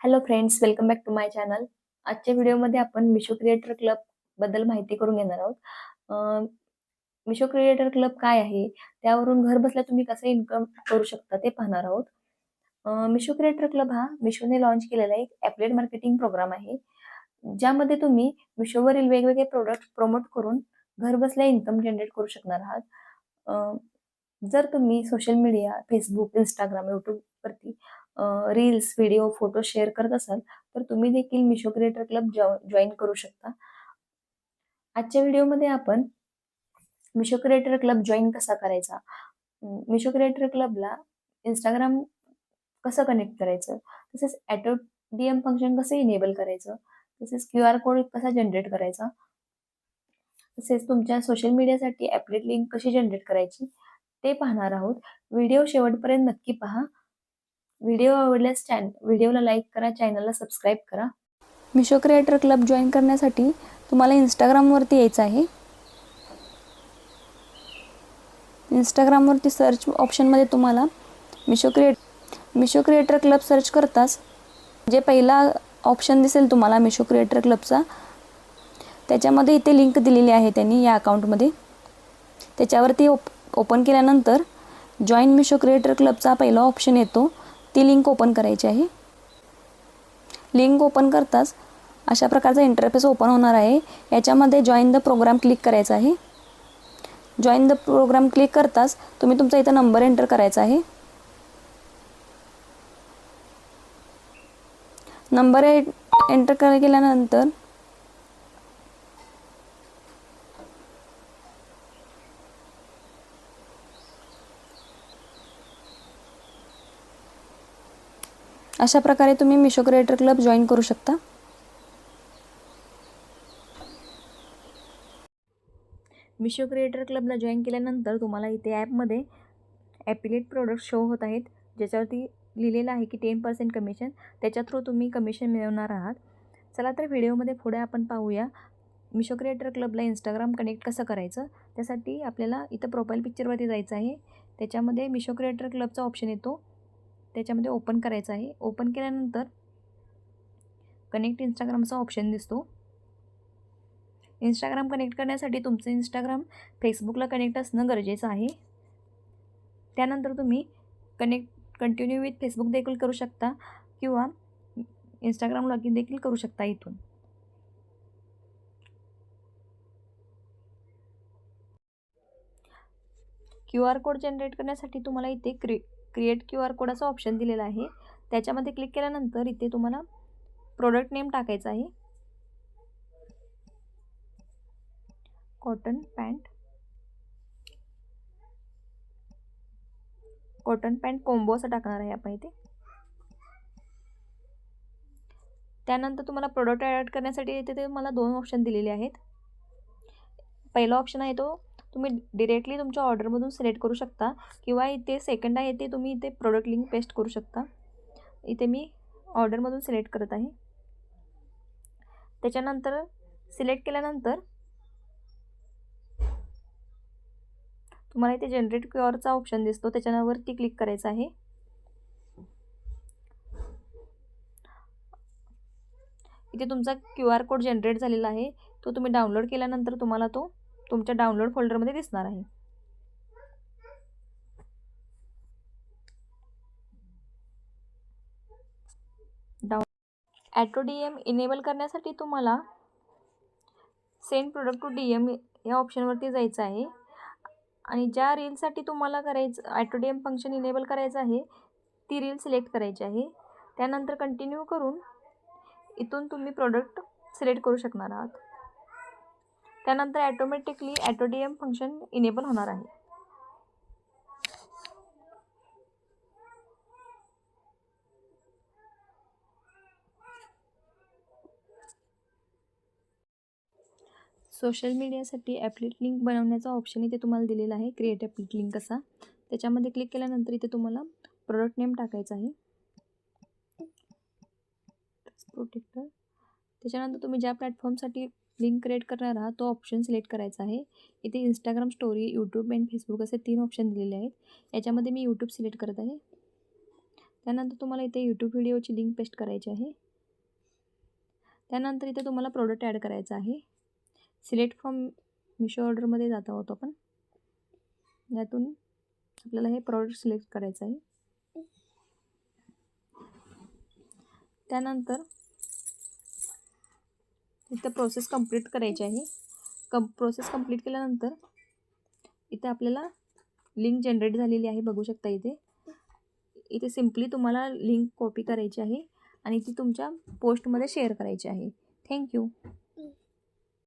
Hello friends welcome back to my channel आजच्या व्हिडिओमध्ये आपण मिशो क्रिएटर क्लबबद्दल माहिती करून घेणार आहोत. मिशो क्रिएटर क्लब काय आहे? त्यावरून घर बसल्या तुम्ही कसं इन्कम करू शकता ते पाहणार आहोत. मिशो क्रिएटर क्लब हा मिशोने लॉन्च केलेला एक ॲपलेट मार्केटिंग प्रोग्राम आहे. ज्यामध्ये तुम्ही मिशोवरील वेगवेगळे प्रोडक्ट प्रमोट करून घर बसल्या इन्कम जनरेट करू शकणार आहात. जर तुम्ही सोशल मीडिया फेसबुक इंस्टाग्राम वरती रील्स व्हिडिओ फोटो शेअर करत असाल तर तुम्ही देखील मिशो क्रिएटर क्लब जॉईन करू शकता. आजच्या व्हिडिओमध्ये आपण मिशो क्रिएटर क्लब जॉईन कसा करायचा? मिशो क्रिएटर क्लबला इंस्टाग्राम कसं कनेक्ट करायचं? तसेच ॲटो डी एम फंक्शन कसं इनेबल करायचं? तसेच क्यू आर कोड कसा जनरेट करायचा? तसेच तुमच्या सोशल मीडियासाठी ॲपलेट लिंक कशी जनरेट करायची? ते पाहणार आहोत. व्हिडिओ शेवटपर्यंत नक्की पहा. व्हिडिओ आवडल्यास चॅन व्हिडिओला लाईक करा चॅनलला सबस्क्राईब करा. मिशो क्रिएटर क्लब जॉईन करण्यासाठी तुम्हाला इंस्टाग्रामवरती यायचं आहे. इंस्टाग्रामवरती सर्च ऑप्शनमध्ये तुम्हाला Meesho create Meesho creator club search करताच जे पहिला ऑप्शन दिसेल तुम्हाला मिशो क्रिएटर क्लबचा त्याच्यामध्ये इथे लिंक दिलेली आहे त्यांनी या अकाउंटमध्ये त्याच्यावरती ओप ओपन केल्यानंतर जॉईन मिशो क्रिएटर क्लबचा पहिला ऑप्शन येतो. ती लिंक ओपन करायची आहे. लिंक ओपन करताच अशा प्रकारचा इंटरफेस ओपन होणार आहे. याच्यामध्ये जॉईन द प्रोग्राम क्लिक करायचा आहे. जॉईन द प्रोग्राम क्लिक करताच तुम्ही तुमचा इथं नंबर एंटर करायचा आहे. नंबर एंटर केल्यानंतर अशा प्रकारे तुम्ही मिशो क्रिएटर क्लब जॉईन करू शकता. मिशो क्रिएटर क्लबला जॉईन केल्यानंतर तुम्हाला इथे ॲपमध्ये ॲपिलेट प्रोडक्ट शो होत आहेत. ज्याच्यावरती लिहिलेलं आहे की टेन पर्सेंट कमिशन त्याच्या थ्रू तुम्ही कमिशन मिळवणार आहात. चला तर व्हिडिओमध्ये पुढे आपण पाहूया. मिशो क्रिएटर क्लबला इंस्टाग्राम कनेक्ट कसं करायचं? त्यासाठी आपल्याला इथं प्रोफाईल पिक्चरवरती जायचं आहे. त्याच्यामध्ये मिशो क्रिएटर क्लबचा ऑप्शन येतो. त्याच्यामध्ये ओपन करायचं आहे. ओपन केल्यानंतर कनेक्ट इंस्टाग्रामचा ऑप्शन दिसतो. इंस्टाग्राम कनेक्ट करण्यासाठी तुमचं इंस्टाग्राम फेसबुकला कनेक्ट असणं गरजेचं आहे. त्यानंतर तुम्ही कनेक्ट कंटिन्यू विथ फेसबुक देखील करू शकता किंवा इंस्टाग्राम लॉग इन देखील करू शकता इथून. क्यू आर कोड जनरेट करण्यासाठी तुम्हाला इथे क्रि क्रिएट क्यू आर कोडाचा ऑप्शन दिलेलं आहे. त्याच्यामध्ये क्लिक केल्यानंतर इथे तुम्हाला प्रोडक्ट नेम टाकायचा आहे. Cotton pant cotton pant combo असं टाकणार आहे आपण इथे. त्यानंतर तुम्हाला प्रोडक्ट ॲड करण्यासाठी इथे ते मला दोन ऑप्शन दिलेले आहेत. पहिला ऑप्शन आहे तो तुम्ही डिरेक्टली तुमच्या ऑर्डरमधून सिलेक्ट करू शकता किंवा इथे सेकंड आहे ते तुम्ही इथे प्रोडक्ट लिंक पेस्ट करू शकता. इथे मी ऑर्डरमधून सिलेक्ट करत आहे. त्याच्यानंतर सिलेक्ट केल्यानंतर तुम्हाला इथे जनरेट क्यू आरचा ऑप्शन दिसतो. त्याच्यावरती क्लिक करायचं आहे. इथे तुमचा क्यू आर कोड जनरेट झालेला आहे. तो तुम्ही डाउनलोड केल्यानंतर तुम्हाला तो तुमच्या डाउनलोड फोल्डरमध्ये दिसणार आहे. Down auto D M enable करण्यासाठी तुम्हाला send product to D M या ऑप्शनवरती जायचं आहे. आणि ज्या रीलसाठी तुम्हाला करायचं auto D M function enable करायचं आहे ती रील सिलेक्ट करायची आहे. त्यानंतर कंटिन्यू करून इथून तुम्ही प्रोडक्ट सिलेक्ट करू शकणार आहात. त्यानंतर ॲटोमॅटिकली ॲटो फंक्शन इनेबल होणार आहे. सोशल मीडियासाठी ॲपलेट लिंक बनवण्याचा ऑप्शन इथे तुम्हाला दिलेला आहे. क्रिएट ॲपलेट लिंक असा. त्याच्यामध्ये क्लिक केल्यानंतर इथे तुम्हाला प्रोडक्ट नेम टाकायचा आहे. प्रोटेक्टर त्याच्यानंतर तुम्ही ज्या प्लॅटफॉर्मसाठी लिंक क्रिएट करणारा तो ऑप्शन सिलेक्ट करायचा आहे. इथे Instagram story YouTube and Facebook असे तीन ऑप्शन दिलेले आहेत. याच्यामध्ये मी यूट्यूब सिलेक्ट करत आहे. त्यानंतर तुम्हाला इथे यूट्यूब व्हिडिओची लिंक पेस्ट करायची आहे. त्यानंतर इथे तुम्हाला प्रोडक्ट ॲड करायचा आहे. सिलेक्ट फ्रॉम मिशो ऑर्डरमध्ये जात आहोत आपण. यातून आपल्याला हे प्रॉडक्ट सिलेक्ट करायचं आहे. त्यानंतर इथं प्रोसेस कंप्लीट करायची आहे. कम प्रोसेस कंप्लीट केल्यानंतर इथे आपल्याला लिंक जनरेट झालेली आहे बघू शकता इथे. इथे सिम्पली तुम्हाला लिंक कॉपी करायची आहे आणि ती तुमच्या पोस्टमध्ये शेअर करायची आहे. थँक्यू